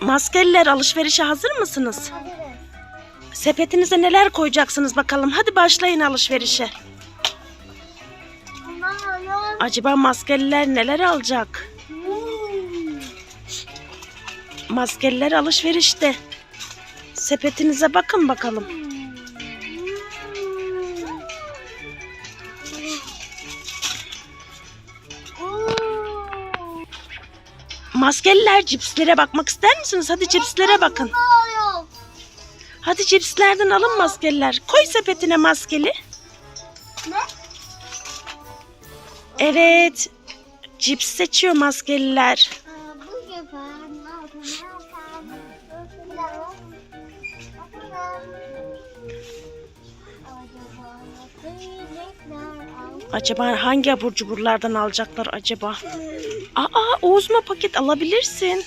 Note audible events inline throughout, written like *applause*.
Maskeliler alışverişe hazır mısınız? Hazırız. Sepetinize neler koyacaksınız bakalım. Hadi başlayın alışverişe. Acaba maskeliler neler alacak? Hmm. Maskeliler alışverişte. Sepetinize bakın bakalım. Maskeliler cipslere bakmak ister misiniz? Hadi cipslere bakın. Hadi cipslerden alın maskeliler. Koy sepetine maskeli. Evet. Cips seçiyor maskeliler. Acaba hangi abur cuburlardan alacaklar acaba? Aa Oğuzma paket alabilirsin.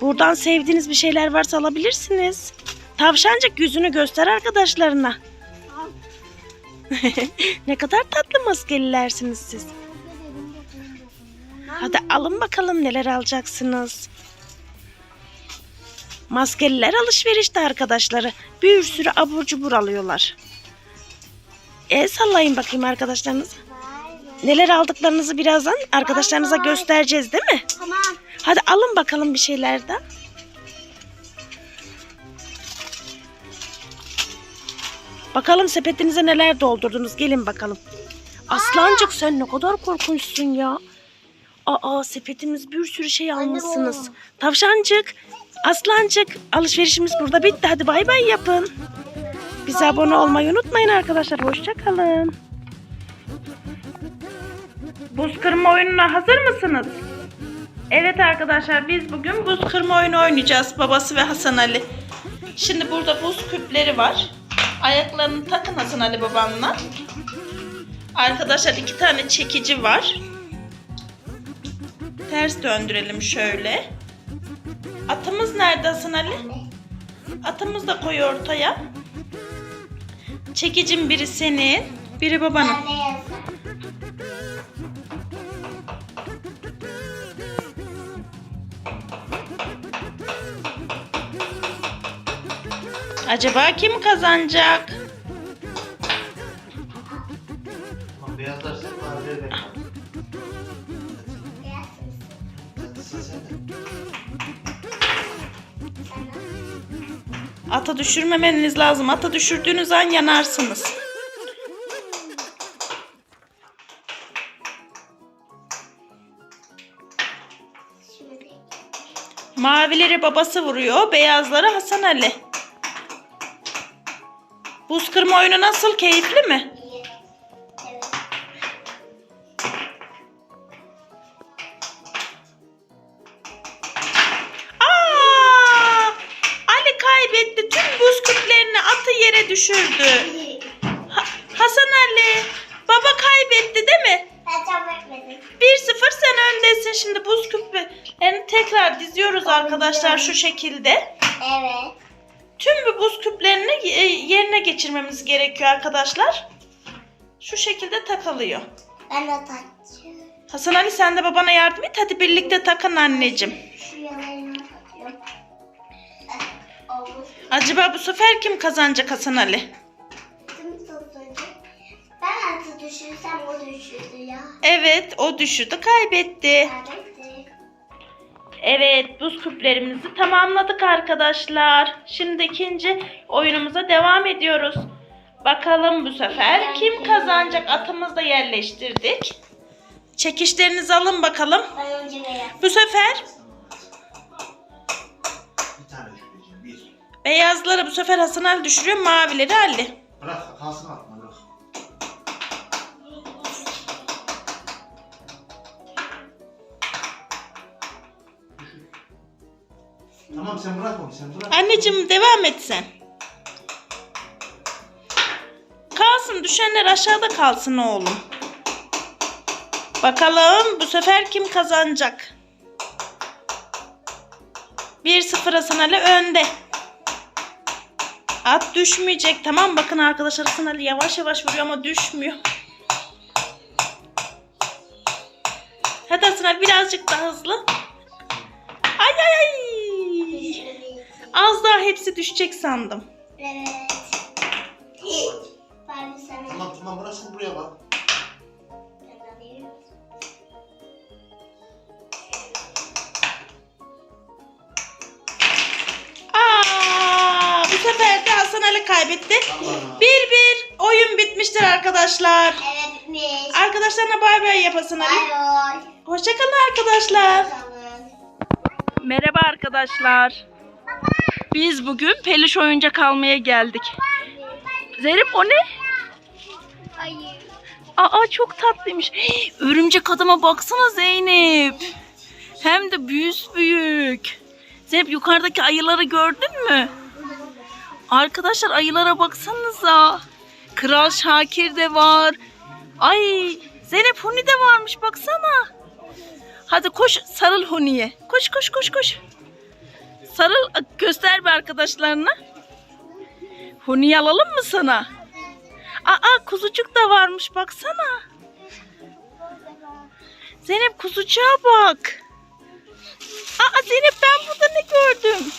Buradan sevdiğiniz bir şeyler varsa alabilirsiniz. Tavşancık yüzünü göster arkadaşlarına. *laughs* ne kadar tatlı maskelilersiniz siz. Hadi alın bakalım neler alacaksınız. Maskeliler alışverişte arkadaşları. Bir sürü abur cubur alıyorlar. El sallayın bakayım arkadaşlarınız. Neler aldıklarınızı birazdan arkadaşlarınıza göstereceğiz değil mi? Tamam. Hadi alın bakalım bir şeylerden. Bakalım sepetinize neler doldurdunuz. Gelin bakalım. Aslancık sen ne kadar korkunçsun ya. Aa sepetimiz bir sürü şey almışsınız. Tavşancık, aslancık alışverişimiz burada bitti. Hadi bay bay yapın. Bize abone olmayı unutmayın arkadaşlar. Hoşça kalın. Buz kırma oyununa hazır mısınız? Evet arkadaşlar biz bugün buz kırma oyunu oynayacağız babası ve Hasan Ali. Şimdi burada buz küpleri var. Ayaklarını takın Hasan Ali babanla. Arkadaşlar iki tane çekici var. Ters döndürelim şöyle. Atımız nerede Hasan Ali? Atımızı da koy ortaya. Çekicin biri senin, biri babanın. Acaba kim kazanacak? Ata düşürmemeniz lazım. Ata düşürdüğünüz an yanarsınız. Mavileri babası vuruyor, beyazları Hasan Ali. Buz kırma oyunu nasıl? Keyifli mi? Düşürdü. Ha- Hasan Ali, baba kaybetti değil mi? Ben çok bekledim. 1-0 sen öndesin. Şimdi buz küplerini tekrar diziyoruz arkadaşlar şu şekilde. Evet. Tüm bu buz küplerini e, yerine geçirmemiz gerekiyor arkadaşlar. Şu şekilde takılıyor. Ben de takıyorum. Hasan Ali sen de babana yardım et. Hadi birlikte takın anneciğim. Olmuş. Acaba bu sefer kim kazanacak Hasan Ali? Kim tutacak? Ben atı düşürsem o düşürdü ya. Evet o düşürdü kaybetti. Kaybetti. Evet buz küplerimizi tamamladık arkadaşlar. Şimdi ikinci oyunumuza devam ediyoruz. Bakalım bu sefer kim kazanacak atımızı da yerleştirdik. Çekişlerinizi alın bakalım. Ben önce beyaz. Bu sefer beyazları bu sefer Hasan Ali düşürüyor. Mavileri Ali. Bırak kalsın atma bırak. Tamam sen bırak onu sen bırak. Anneciğim devam et sen. Kalsın düşenler aşağıda kalsın oğlum. Bakalım bu sefer kim kazanacak? 1-0 Hasan Ali önde. At düşmeyecek tamam bakın arkadaşlar Hasan Ali yavaş yavaş vuruyor ama düşmüyor. Hadi Hasan Ali birazcık daha hızlı. Ay ay ay. Az daha hepsi düşecek sandım. Evet. Tamam tamam burası buraya bak. Hasan Ali kaybetti. Tamam. Bir bir oyun bitmiştir arkadaşlar. Evet bitmiş. Arkadaşlarına bay bay yap Hasan Ali. Bay bay. Hoşçakalın arkadaşlar. Merhaba arkadaşlar. Biz bugün peluş oyuncak almaya geldik. Zeynep o ne? Hayır. Aa çok tatlıymış. Hii, *gasps* Örümcek adama baksana Zeynep. Hem de büyüs büyük. Zeynep yukarıdaki ayıları gördün mü? Arkadaşlar ayılara baksanıza. Kral Şakir de var. Ay Zeynep Huni de varmış baksana. Hadi koş sarıl Huni'ye. Koş koş koş koş. Sarıl göster bir arkadaşlarına. Huni'yi alalım mı sana? Aa kuzucuk da varmış baksana. Zeynep kuzucuğa bak. Aa Zeynep ben burada ne gördüm?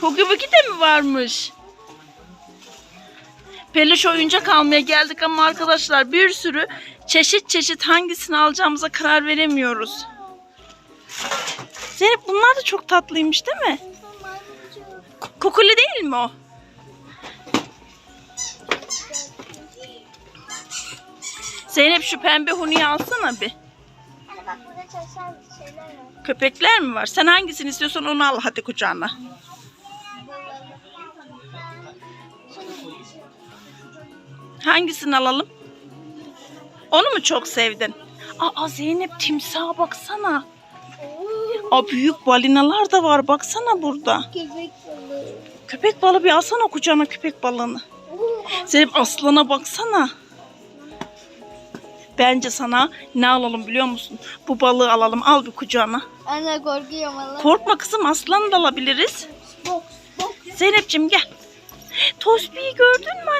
Hugi de mi varmış? Peluş oyuncak almaya geldik ama arkadaşlar bir sürü çeşit çeşit hangisini alacağımıza karar veremiyoruz. Zeynep bunlar da çok tatlıymış değil mi? Kukuli değil mi o? Zeynep şu pembe huniyi alsana bir. Köpekler mi var? Sen hangisini istiyorsan onu al hadi kucağına. Hangisini alalım? Onu mu çok sevdin? Aa Zeynep timsaha baksana. Aa büyük balinalar da var baksana burada. Köpek balığı. Köpek balığı bir alsana kucağına köpek balığını. Zeynep aslana baksana. Bence sana ne alalım biliyor musun? Bu balığı alalım al bir kucağına. Anne korkuyorum Allah. Korkma kızım aslanı da alabiliriz. Zeynep'ciğim gel. Tosbi'yi gördün mü?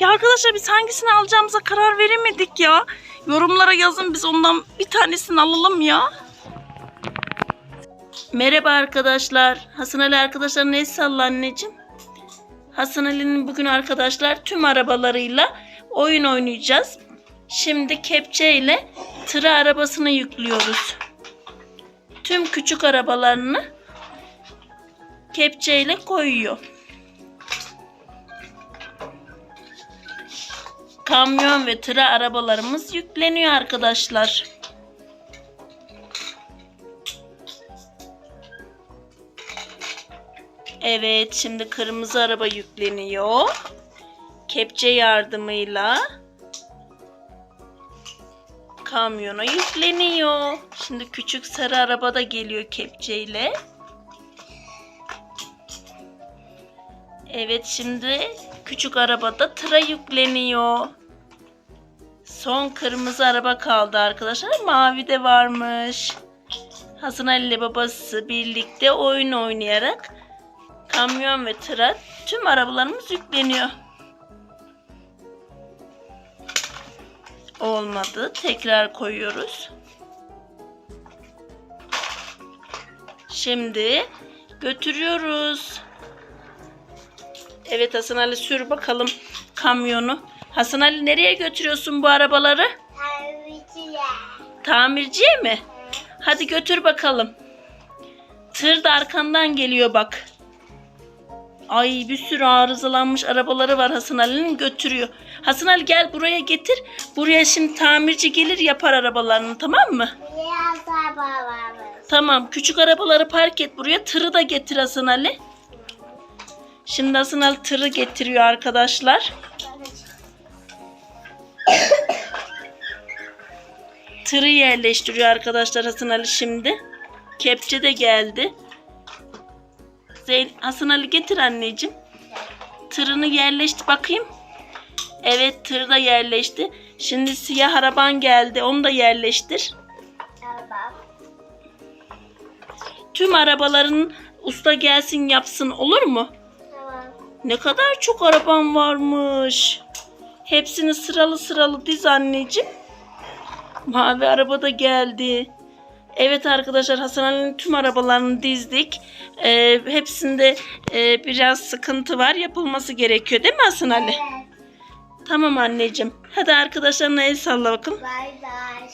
Ya arkadaşlar biz hangisini alacağımıza karar veremedik ya. Yorumlara yazın biz ondan bir tanesini alalım ya. Merhaba arkadaşlar. Hasan Ali arkadaşlarına el salla anneciğim. Hasan Ali'nin bugün arkadaşlar tüm arabalarıyla oyun oynayacağız. Şimdi kepçe ile tırı arabasını yüklüyoruz. Tüm küçük arabalarını kepçeyle koyuyor. Kamyon ve tıra arabalarımız yükleniyor arkadaşlar. Evet, şimdi kırmızı araba yükleniyor. Kepçe yardımıyla kamyona yükleniyor. Şimdi küçük sarı araba da geliyor kepçeyle. Evet şimdi küçük arabada tıra yükleniyor. Son kırmızı araba kaldı arkadaşlar. Mavi de varmış. Hasan Ali ile babası birlikte oyun oynayarak kamyon ve tıra tüm arabalarımız yükleniyor. Olmadı. Tekrar koyuyoruz. Şimdi götürüyoruz. Evet Hasan Ali sür bakalım kamyonu. Hasan Ali nereye götürüyorsun bu arabaları? Tabii Tamirciye mi? Hadi götür bakalım. Tır da arkandan geliyor bak. Ay bir sürü arızalanmış arabaları var Hasan Ali'nin götürüyor. Hasan Ali gel buraya getir. Buraya şimdi tamirci gelir yapar arabalarını tamam mı? Tamam küçük arabaları park et buraya. Tırı da getir Hasan Ali. Şimdi Hasan Ali tırı getiriyor arkadaşlar. Tırı yerleştiriyor arkadaşlar Hasan Ali şimdi. Kepçe de geldi. Zeyn Hasan Ali getir anneciğim. Tırını yerleştir bakayım. Evet tır da yerleşti. Şimdi siyah araban geldi. Onu da yerleştir. Araba. Tüm arabaların usta gelsin yapsın olur mu? Tamam. Ne kadar çok araban varmış. Hepsini sıralı sıralı diz anneciğim. Mavi araba da geldi. Evet arkadaşlar Hasan Ali'nin tüm arabalarını dizdik. Ee, hepsinde e, biraz sıkıntı var. Yapılması gerekiyor değil mi Hasan Ali? Evet. Tamam anneciğim. Hadi arkadaşlarına el salla bakın. Bay bay.